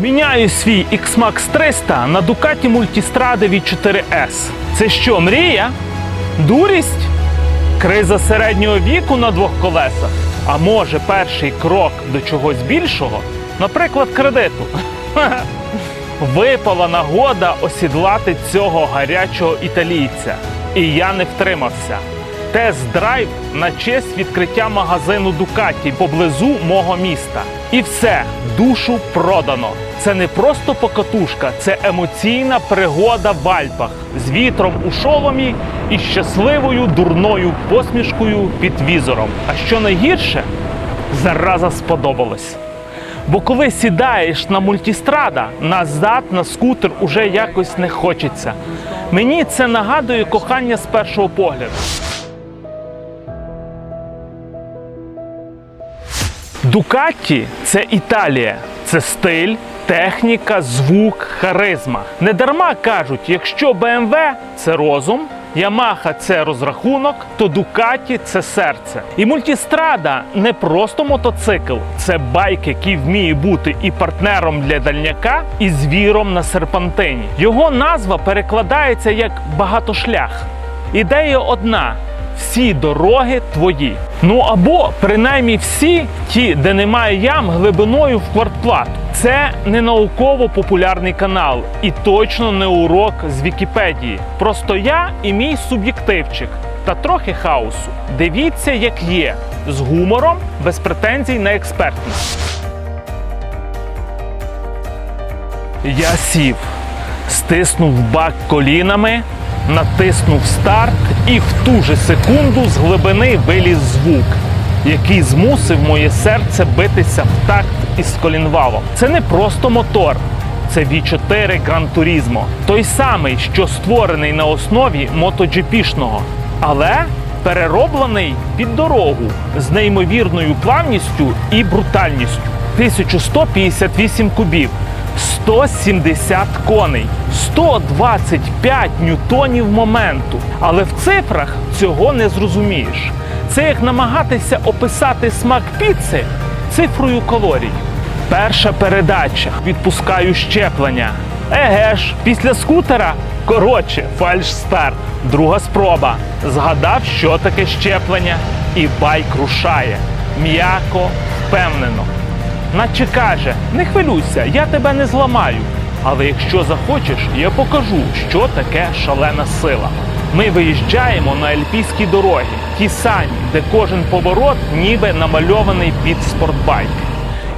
Міняю свій X-Max 300 на Ducati Multistrada V4S. Це що, мрія? Дурість? Криза середнього віку на двох колесах? А може перший крок до чогось більшого? Наприклад, кредиту. Випала нагода осідлати цього гарячого італійця. І я не втримався. Тест-драйв на честь відкриття магазину Дукаті поблизу мого міста. І все, душу продано. Це не просто покатушка, це емоційна пригода в Альпах з вітром у шоломі і щасливою дурною посмішкою під візором. А що найгірше, зараза сподобалось. Бо коли сідаєш на мультістрада, назад на скутер уже якось не хочеться. Мені це нагадує кохання з першого погляду. Дукатті це Італія, це стиль, техніка, звук, харизма. Не дарма кажуть, якщо BMW – це розум, Ямаха це розрахунок, то Дукаті це серце. І мультістрада не просто мотоцикл, це байк, який вміє бути і партнером для дальняка, і звіром на серпантині. Його назва перекладається як багатошлях. Ідея одна: всі дороги твої. Ну або принаймні всі ті, де немає ям глибиною в квартплату. Це не науково-популярний канал і точно не урок з Вікіпедії. Просто я і мій суб'єктивчик та трохи хаосу. Дивіться, як є, з гумором, без претензій на експертність. Я сів, стиснув бак колінами, натиснув старт, і в ту же секунду з глибини виліз звук, який змусив моє серце битися в такт із колінвалом. Це не просто мотор. Це V4 Gran Turismo. той самий, що створений на основі MotoGP-шного, але перероблений під дорогу з неймовірною плавністю і брутальністю. 1158 кубів, 170 коней, 125 ньютонів моменту. Але в цифрах цього не зрозумієш. Це як намагатися описати смак піци цифрою калорій. Перша передача. Відпускаю щеплення. Еге ж, після скутера коротше, фальш-старт. Друга спроба. Згадав, що таке щеплення, і байк рушає. М'яко, впевнено. Наче каже, не хвилюйся, я тебе не зламаю. Але якщо захочеш, я покажу, що таке шалена сила. Ми виїжджаємо на альпійські дороги, ті самі, де кожен поворот ніби намальований під спортбайк.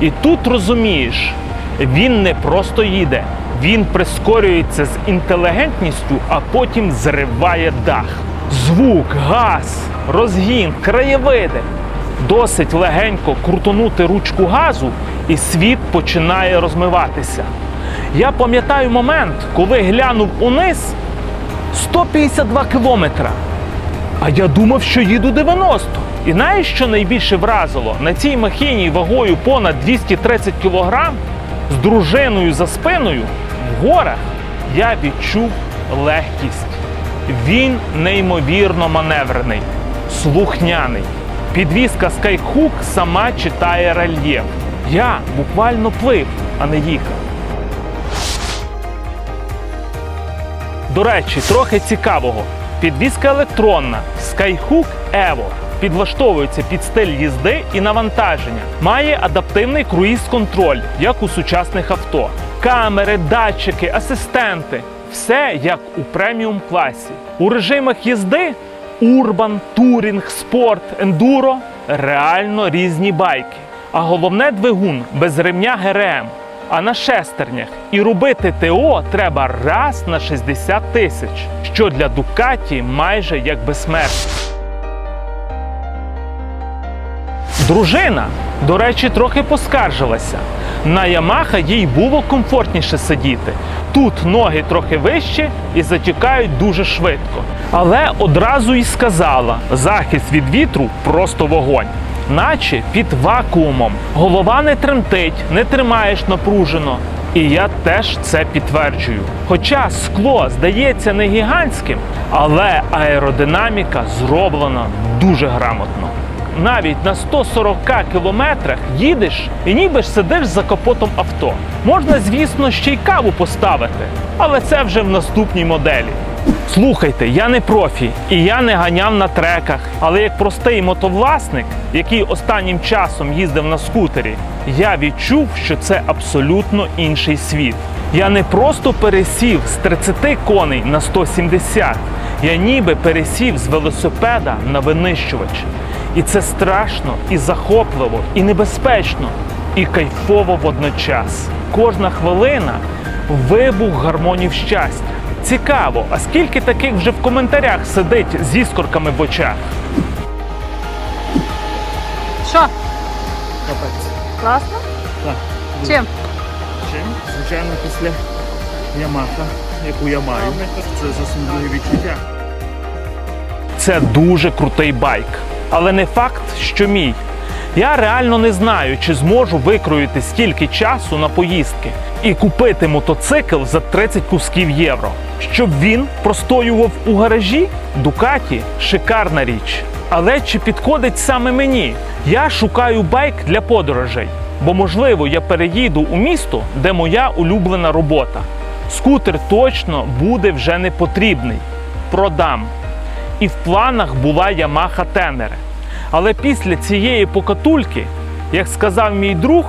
І тут розумієш, він не просто їде, він прискорюється з інтелігентністю, а потім зриває дах. Звук, газ, розгін, краєвиди. Досить легенько крутонути ручку газу, і світ починає розмиватися. Я пам'ятаю момент, коли глянув униз 152 кілометра. А я думав, що їду 90. І знаєш, що найбільше вразило? На цій махіні вагою понад 230 кілограм з дружиною за спиною в горах я відчув легкість. Він неймовірно маневрений, слухняний. Підвізка Skyhook сама читає рельєф. Я буквально плив, а не їхав. До речі, трохи цікавого. Підвізка електронна Skyhook Evo підлаштовується під стиль їзди і навантаження. Має адаптивний круїз-контроль, як у сучасних авто. Камери, датчики, асистенти все як у преміум класі. У режимах їзди урбан, турінг, спорт, ендуро реально різні байки. А головне двигун без ремня ГРМ. А на шестернях і робити ТО треба раз на 60 тисяч, що для Дукаті майже як безсмертність. Дружина, до речі, трохи поскаржилася. На Ямаха їй було комфортніше сидіти. Тут ноги трохи вищі і затікають дуже швидко. Але одразу й сказала: захист від вітру просто вогонь. Наче під вакуумом. Голова не тремтить, не тримаєш напружено. І я теж це підтверджую. Хоча скло здається не гігантським, але аеродинаміка зроблена дуже грамотно. Навіть на 140 кілометрах їдеш і ніби ж сидиш за капотом авто. Можна, звісно, ще й каву поставити, але це вже в наступній моделі. Слухайте, я не профі і я не ганяв на треках. Але як простий мотовласник, який останнім часом їздив на скутері, я відчув, що це абсолютно інший світ. Я не просто пересів з 30 коней на 170, я ніби пересів з велосипеда на винищувач. І це страшно, і захопливо, і небезпечно, і кайфово водночас. Кожна хвилина вибух гармонів щастя. Цікаво, а скільки таких вже в коментарях сидить з іскорками в очах? Що? Капець. Класно? Так. Чим? Чим? Звичайно, після Ямаха, яку я маю. Це зовсім друге відчуття. Це дуже крутий байк. Але не факт, що мій. Я реально не знаю, чи зможу викроїти стільки часу на поїздки і купити мотоцикл за 30 кусків євро. Щоб він простоював у гаражі, Дукаті шикарна річ. Але чи підходить саме мені? Я шукаю байк для подорожей, бо можливо я переїду у місто, де моя улюблена робота. Скутер точно буде вже не потрібний. Продам. І в планах була Yamaha Tenere. Але після цієї покатульки, як сказав мій друг,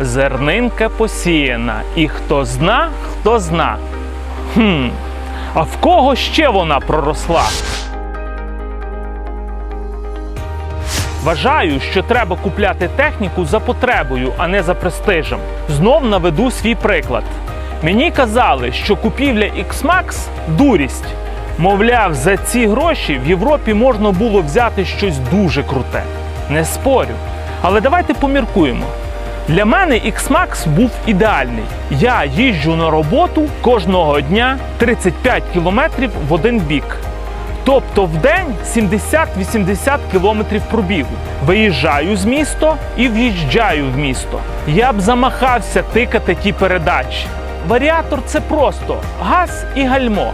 зернинка посіяна. І хто зна, хто зна. Хм, а в кого ще вона проросла? Вважаю, що треба купляти техніку за потребою, а не за престижем. Знов наведу свій приклад. Мені казали, що купівля X-Max – дурість. Мовляв, за ці гроші в Європі можна було взяти щось дуже круте. Не спорю. Але давайте поміркуємо. Для мене X-Max був ідеальний. Я їжджу на роботу кожного дня 35 кілометрів в один бік. Тобто в день 70-80 кілометрів пробігу. Виїжджаю з міста і в'їжджаю в місто. Я б замахався тикати ті передачі. Варіатор це просто газ і гальмо.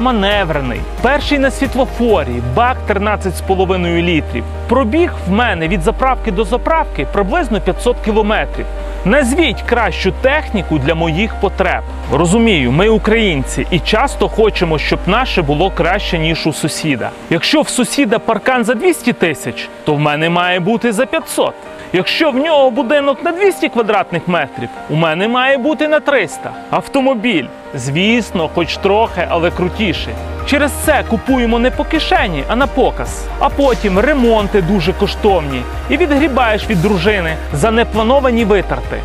Маневрений, перший на світлофорі, бак 13,5 літрів. Пробіг в мене від заправки до заправки приблизно 500 кілометрів. Назвіть кращу техніку для моїх потреб. Розумію, ми українці і часто хочемо, щоб наше було краще, ніж у сусіда. Якщо в сусіда паркан за 200 тисяч, то в мене має бути за 500. Якщо в нього будинок на 200 квадратних метрів, у мене має бути на 300. Автомобіль, звісно, хоч трохи, але крутіший. Через це купуємо не по кишені, а на показ. А потім ремонти дуже коштовні і відгрібаєш від дружини за неплановані витрати.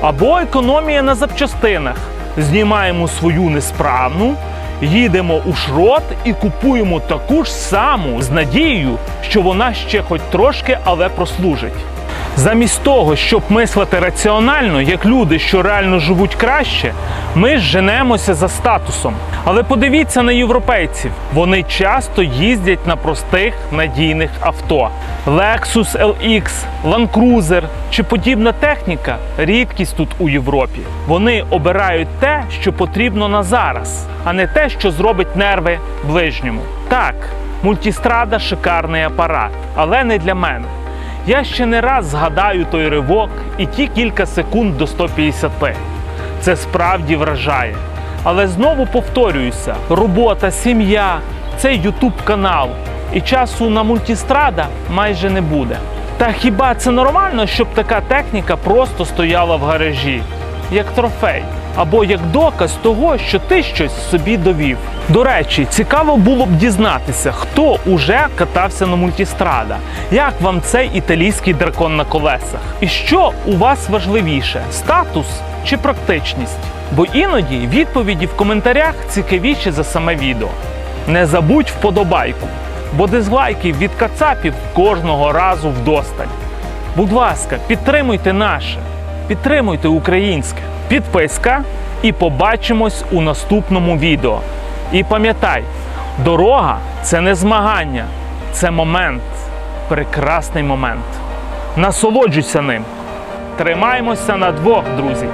Або економія на запчастинах. Знімаємо свою несправну, їдемо у шрот і купуємо таку ж саму з надією, що вона ще хоч трошки, але прослужить. Замість того, щоб мислити раціонально, як люди, що реально живуть краще, ми женемося за статусом. Але подивіться на європейців. Вони часто їздять на простих надійних авто. Lexus LX, Land Cruiser чи подібна техніка рідкість тут у Європі. Вони обирають те, що потрібно на зараз, а не те, що зробить нерви ближньому. Так, мультістрада шикарний апарат, але не для мене. Я ще не раз згадаю той ривок і ті кілька секунд до 150. Це справді вражає. Але знову повторююся: робота, сім'я, цей ютуб канал. І часу на мультістрада майже не буде. Та хіба це нормально, щоб така техніка просто стояла в гаражі, як трофей, або як доказ того, що ти щось собі довів? До речі, цікаво було б дізнатися, хто уже катався на мультістрада, як вам цей італійський дракон на колесах, і що у вас важливіше статус чи практичність? Бо іноді відповіді в коментарях цікавіші за саме відео. Не забудь вподобайку, бо дизлайків від кацапів кожного разу вдосталь. Будь ласка, підтримуйте наше, підтримуйте українське. Підписка і побачимось у наступному відео. І пам'ятай, дорога це не змагання, це момент, прекрасний момент. Насолоджуйся ним. Тримаємося на двох, друзі.